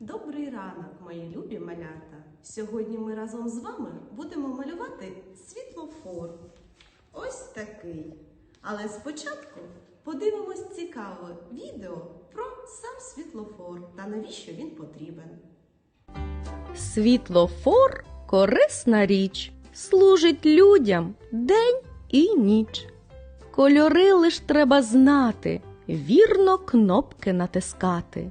Добрий ранок, мої любі малята! Сьогодні ми разом з вами будемо малювати світлофор. Ось такий. Але спочатку подивимось цікаве відео про сам світлофор та навіщо він потрібен. Світлофор корисна річ, служить людям день і ніч. Кольори лиш треба знати, вірно кнопки натискати.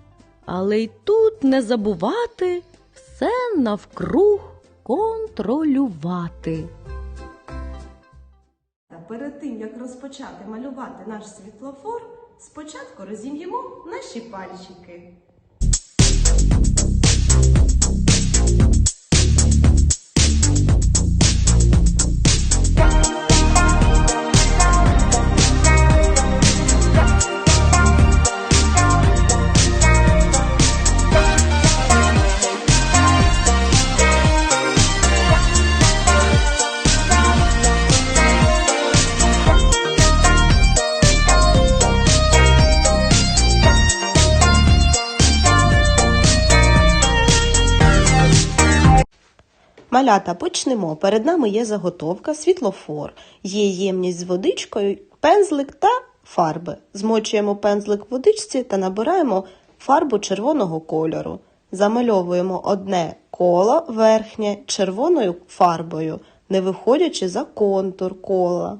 але й тут не забувати все навкруг контролювати. Та перед тим як розпочати малювати наш світлофор, спочатку розім'ємо наші пальчики. Малята, почнемо. Перед нами є заготовка, світлофор, є ємність з водичкою, пензлик та фарби. Змочуємо пензлик в водичці та набираємо фарбу червоного кольору. Замальовуємо одне коло верхнє червоною фарбою, не виходячи за контур кола.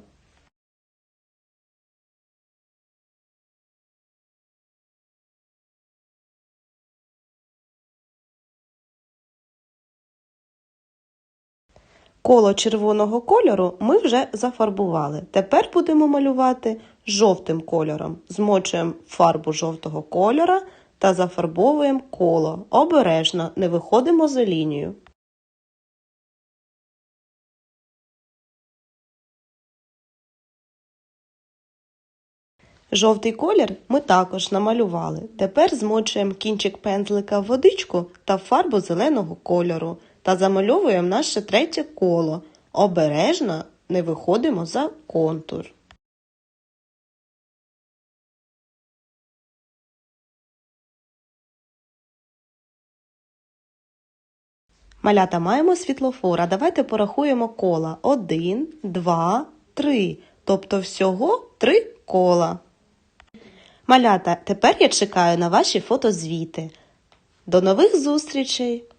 Коло червоного кольору ми вже зафарбували. Тепер будемо малювати жовтим кольором. Змочуємо фарбу жовтого кольора та зафарбовуємо коло. Обережно, не виходимо за лінію. Жовтий колір ми також намалювали. Тепер змочуємо кінчик пензлика в водичку та фарбу зеленого кольору та замальовуємо наше третє коло. Обережно не виходимо за контур. Малята маємо світлофора. Давайте порахуємо кола. Один, два, три. Тобто всього три кола. Малята, тепер я чекаю на ваші фотозвіти. До нових зустрічей!